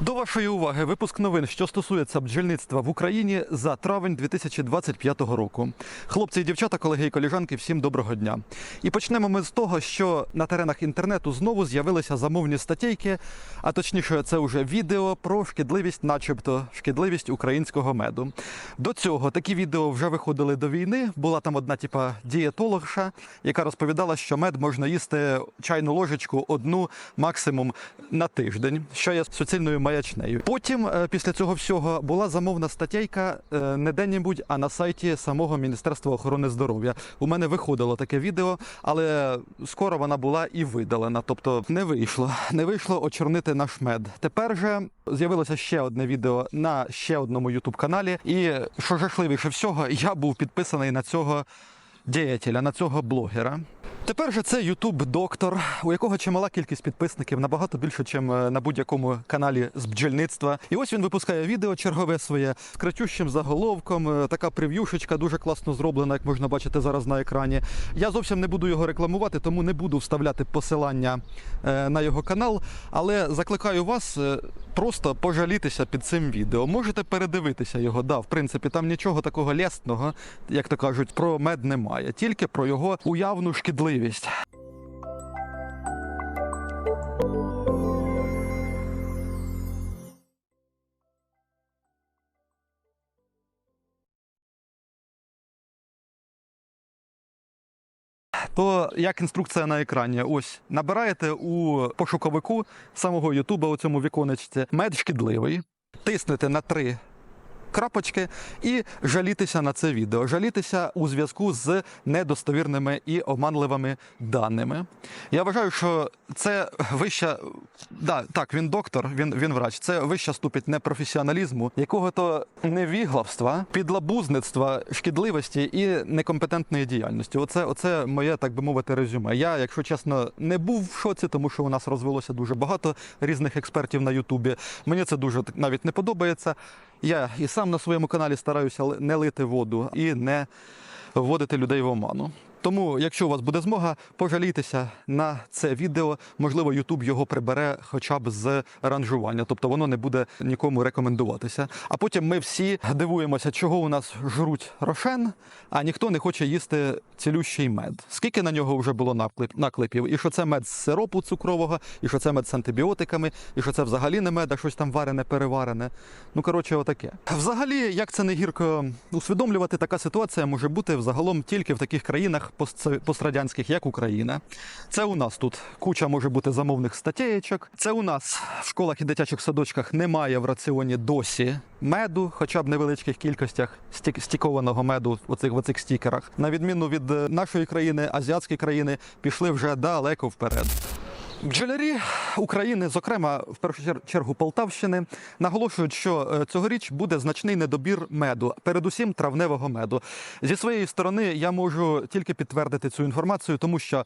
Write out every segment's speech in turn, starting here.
До вашої уваги випуск новин, що стосується бджільництва в Україні за травень 2025 року. Хлопці і дівчата, колеги і коліжанки, всім доброго дня. І почнемо ми з того, що на теренах інтернету знову з'явилися замовні статейки, а точніше, це вже відео про шкідливість, начебто шкідливість українського меду. До цього такі відео вже виходили до війни. Була там одна, типа дієтологша, яка розповідала, що мед можна їсти чайну ложечку одну максимум на тиждень, що є суцільною маячнею. Потім, е, після цього всього, була замовна статтєйка е, не де-небудь, а на сайті самого Міністерства охорони здоров'я. У мене виходило таке відео, але скоро вона була і видалена. Тобто не вийшло, не вийшло очорнити наш мед. Тепер же з'явилося ще одне відео на ще одному ютуб каналі. І що жахливіше всього, я був підписаний на цього діятеля, на цього блогера. Тепер же це Ютуб доктор, у якого чимала кількість підписників, набагато більше, ніж на будь-якому каналі з бджільництва. І ось він випускає відео чергове своє з кричущим заголовком. е, Така прев'юшечка дуже класно зроблена, як можна бачити зараз на екрані. Я зовсім не буду його рекламувати, тому не буду вставляти посилання е, на його канал. Але закликаю вас е, просто пожалітися під цим відео. Можете передивитися його. Да, в принципі, там нічого такого лесного, як то кажуть, про мед немає, тільки про його уявну шкідливість. То як інструкція на екрані, ось набираєте у пошуковику самого Ютуба у цьому віконечці мед шкідливий, тиснете на три крапочки і жалітися на це відео. Жалітися у зв'язку з недостовірними і оманливими даними. Я вважаю, що це вища, да, так, він доктор, він, він врач. Це вища ступінь непрофесіоналізму, якого-то невіглавства, підлабузництва, шкідливості і некомпетентної діяльності. Оце, оце моє, так би мовити, резюме. Я, якщо чесно, не був в шоці, тому що у нас розвелося дуже багато різних експертів на Ютубі. Мені це дуже навіть не подобається. Я і сам на своєму каналі стараюся не лити воду і не вводити людей в оману. Тому, якщо у вас буде змога, пожалійтеся на це відео. Можливо, YouTube його прибере хоча б з ранжування, тобто воно не буде нікому рекомендуватися. А потім ми всі дивуємося, чого у нас жруть рошен, а ніхто не хоче їсти цілющий мед. Скільки на нього вже було наклеп- наклепів? І що це мед з сиропу цукрового, і що це мед з антибіотиками, і що це взагалі не мед, а щось там варене, переварене. Ну коротше, отаке. Взагалі, як це не гірко усвідомлювати, така ситуація може бути взагалом тільки в таких країнах постсо- пострадянських, як Україна. Це у нас тут куча може бути замовних статейочок. Це у нас в школах і дитячих садочках немає в раціоні досі меду, хоча б в невеличких кількостях стік- стікованого меду в оцих, в оцих стікерах. На відміну від е, нашої країни, азіатські країни пішли вже далеко вперед. Бджолярі України, зокрема в першу чергу Полтавщини, наголошують, що е, цьогоріч буде значний недобір меду, передусім травневого меду. Зі своєї сторони я можу тільки підтвердити цю інформацію, тому що.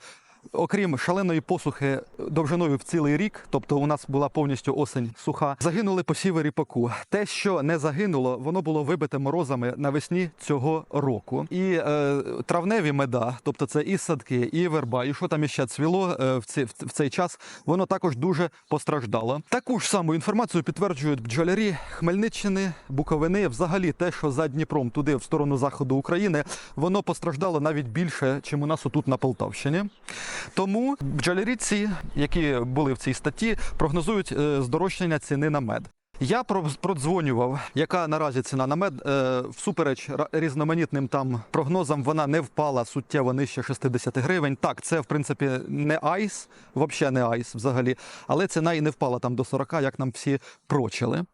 Окрім шаленої посухи довжиною в цілий рік, тобто у нас була повністю осень суха, загинули посіви ріпаку. Те, що не загинуло, воно було вибите морозами навесні цього року. І е, травневі меда, тобто це і садки, і верба, і що там іще цвіло е, в, ці, в, цей час, воно також дуже постраждало. Таку ж саму інформацію підтверджують бджолярі Хмельниччини, Буковини. Взагалі, те, що за Дніпром, туди в сторону заходу України, воно постраждало навіть більше, чим у нас отут на Полтавщині. Тому бджолярі ці, які були в цій статті, прогнозують е, здорожчання ціни на мед. Я про- продзвонював, яка наразі ціна на мед. Е, всупереч різноманітним там прогнозам, вона не впала суттєво нижче 60 гривень. Так, це в принципі не айс, взагалі не айс взагалі, але ціна і не впала там до 40, як нам всі прочили.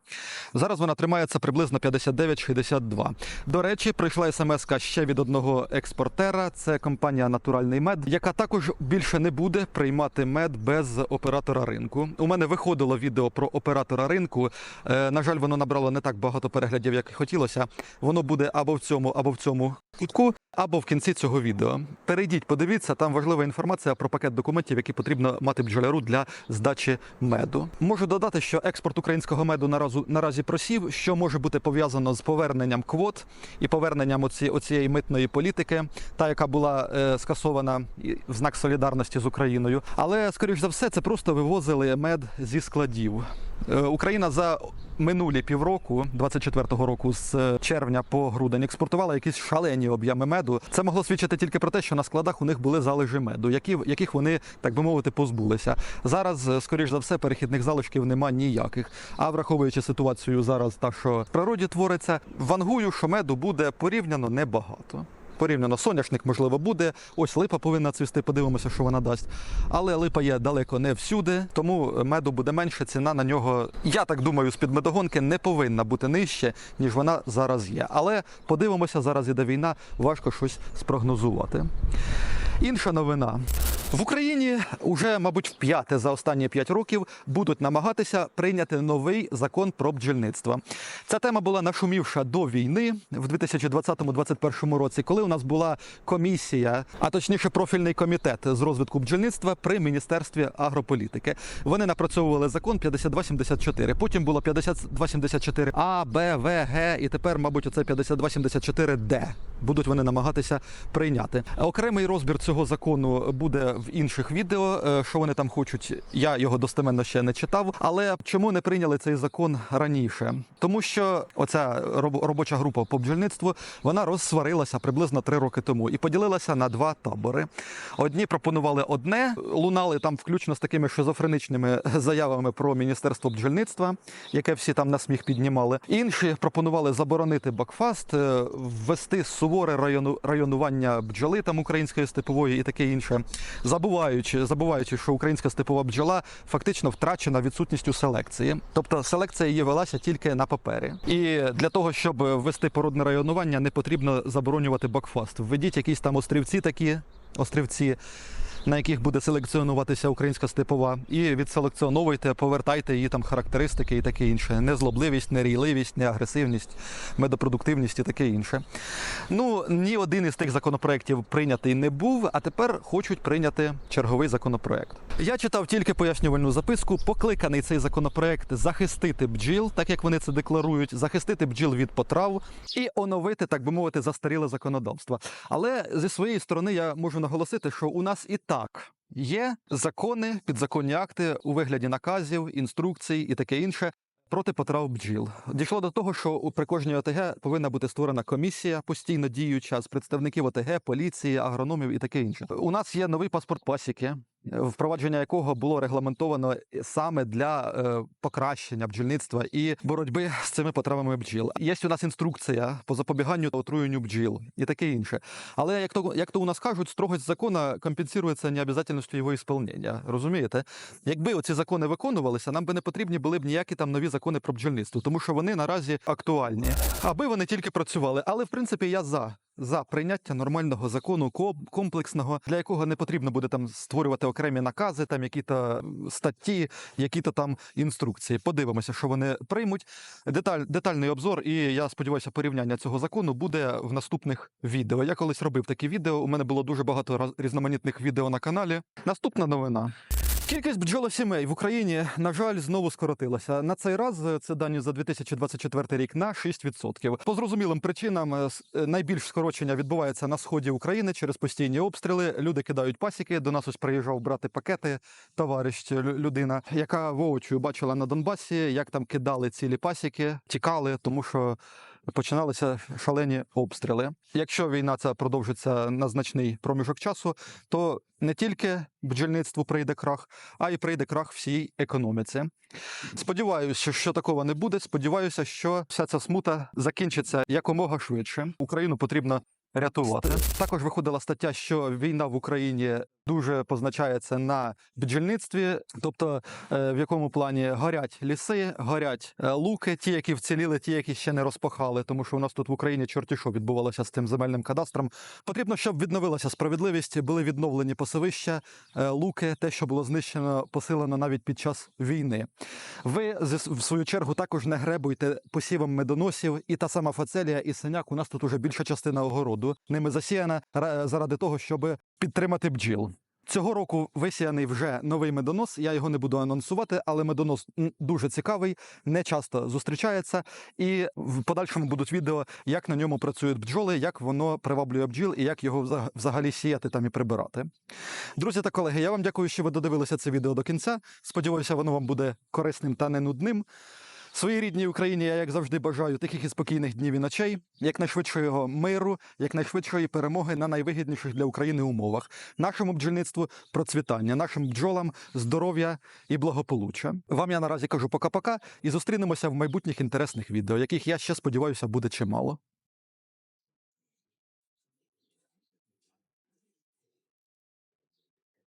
Зараз вона тримається приблизно 59-62. До речі, прийшла смс ще від одного експортера. Це компанія Натуральний мед, яка також більше не буде приймати мед без оператора ринку. У мене виходило відео про оператора ринку. Е, на жаль, воно набрало не так багато переглядів, як хотілося. Воно буде або в цьому, або в цьому кутку, або в кінці цього відео. Перейдіть, подивіться, там важлива інформація про пакет документів, які потрібно мати бджоляру для здачі меду. Можу додати, що експорт українського меду наразі, наразі просів, що може бути пов'язано з поверненням квот і поверненням оці, оцієї митної політики, та яка була е, скасована в знак солідарності з Україною. Але скоріш за все, це просто вивозили мед зі складів. Е, Україна за минулі півроку, 24-го року, з е, червня по грудень, експортувала якісь шалені об'єми меду. Це могло свідчити тільки про те, що на складах у них були залежі меду, які, яких вони, так би мовити, позбулися. Зараз, е, скоріш за все, перехідних залишків нема ніяких. А враховуючи ситуацію зараз, та що в природі твориться, вангую, що меду буде порівняно небагато. Порівняно соняшник, можливо, буде. Ось липа повинна цвісти, подивимося, що вона дасть. Але липа є далеко не всюди, тому меду буде менше. Ціна на нього, я так думаю, з-під медогонки не повинна бути нижче, ніж вона зараз є. Але подивимося, зараз іде війна, важко щось спрогнозувати. Інша новина. В Україні уже, мабуть, вп'яте за останні 5 років будуть намагатися прийняти новий закон про бджільництво. Ця тема була нашумівша до війни в 2020-2021 році, коли у нас була комісія, а точніше профільний комітет з розвитку бджільництва при міністерстві агрополітики. Вони напрацьовували закон 5274. Потім було 5274 А, Б, В, Г, і тепер, мабуть, оце 5274 Д. Будуть вони намагатися прийняти. Окремий розбір цього закону буде в інших відео. Е, Що вони там хочуть, я його достеменно ще не читав. Але чому не прийняли цей закон раніше? Тому що оця робоча група по бджільництву вона розсварилася приблизно три роки тому і поділилася на два табори. Одні пропонували одне, лунали там включно з такими шизофреничними заявами про міністерство бджільництва, яке всі там на сміх піднімали. Інші пропонували заборонити бакфаст, е, ввести суворе району районування бджоли там української степової і таке інше, забуваючи, забуваючи, що українська степова бджола фактично втрачена відсутністю селекції. Тобто селекція її велася тільки на папері. І для того, щоб ввести породне районування, не потрібно заборонювати бакфаст. Введіть якісь там острівці такі, острівці. На яких буде селекціонуватися українська степова, і відселекціоновуйте, повертайте її там характеристики і таке інше. Незлобливість, нерійливість, неагресивність, медопродуктивність і таке інше. Ну, ні один із тих законопроєктів прийнятий не був, а тепер хочуть прийняти черговий законопроєкт. Я читав тільки пояснювальну записку. Покликаний цей законопроєкт захистити бджіл, так як вони це декларують, захистити бджіл від потрав і оновити, так би мовити, застаріле законодавство. Але зі своєї сторони я можу наголосити, що у нас і так. Є закони, підзаконні акти у вигляді наказів, інструкцій і таке інше, проти потрав бджіл. Дійшло до того, що при кожній ОТГ повинна бути створена комісія постійно діюча з представників ОТГ, поліції, агрономів і таке інше. У нас є новий паспорт пасіки. Впровадження якого було регламентовано саме для е, покращення бджільництва і боротьби з цими потравами бджіл. Є у нас інструкція по запобіганню та отруєнню бджіл і таке інше. Але як то як то у нас кажуть, строгость закону компенсується необов'язательністю його ісполнення. Розумієте? Якби оці закони виконувалися, нам би не потрібні були б ніякі там нові закони про бджільництво, тому що вони наразі актуальні, аби вони тільки працювали. Але в принципі я за. За прийняття нормального закону ком- комплексного, для якого не потрібно буде там створювати окремі накази, там які-то статті, які-то там інструкції. Подивимося, що вони приймуть. Деталь, детальний обзор, і я сподіваюся, порівняння цього закону буде в наступних відео. Я колись робив такі відео. У мене було дуже багато різноманітних відео на каналі. Наступна новина. Кількість бджолосімей в Україні, на жаль, знову скоротилася. На цей раз це дані за 2024 рік на 6%. По зрозумілим причинам е, е, найбільш скорочення відбувається на сході України через постійні обстріли. Люди кидають пасіки. До нас ось приїжджав брати пакети. Товариш людина, яка воочию бачила на Донбасі, як там кидали цілі пасіки, тікали, тому що починалися шалені обстріли. Якщо війна ця продовжиться на значний проміжок часу, то не тільки бджільництву прийде крах, а й прийде крах всій економіці. Сподіваюся, що такого не буде. Сподіваюся, що вся ця смута закінчиться якомога швидше. Україну потрібно рятувати. Також виходила стаття, що війна в Україні дуже позначається на бджільництві, тобто е, в якому плані горять ліси, горять е, луки, ті, які вціліли, ті, які ще не розпахали, тому що у нас тут в Україні чорті що відбувалося з цим земельним кадастром. Потрібно, щоб відновилася справедливість, були відновлені посивища, е, луки, те, що було знищено, посилено навіть під час війни. Ви в свою чергу також не гребуйте посівом медоносів, і та сама фацелія і синяк. У нас тут уже більша частина огороду. Ними засіяна ра- заради того, щоб підтримати бджіл. Цього року висіяний вже новий медонос. Я його не буду анонсувати, але медонос дуже цікавий, не часто зустрічається. І в подальшому будуть відео, як на ньому працюють бджоли, як воно приваблює бджіл і як його взагалі сіяти там і прибирати. Друзі та колеги, я вам дякую, що ви додивилися це відео до кінця. Сподіваюся, воно вам буде корисним та не нудним. Своїй рідній Україні я, як завжди, бажаю тихих і спокійних днів і ночей, якнайшвидшого миру, якнайшвидшої перемоги на найвигідніших для України умовах, нашому бджільництву процвітання, нашим бджолам здоров'я і благополуччя. Вам я наразі кажу пока-пока і зустрінемося в майбутніх інтересних відео, яких я ще сподіваюся буде чимало.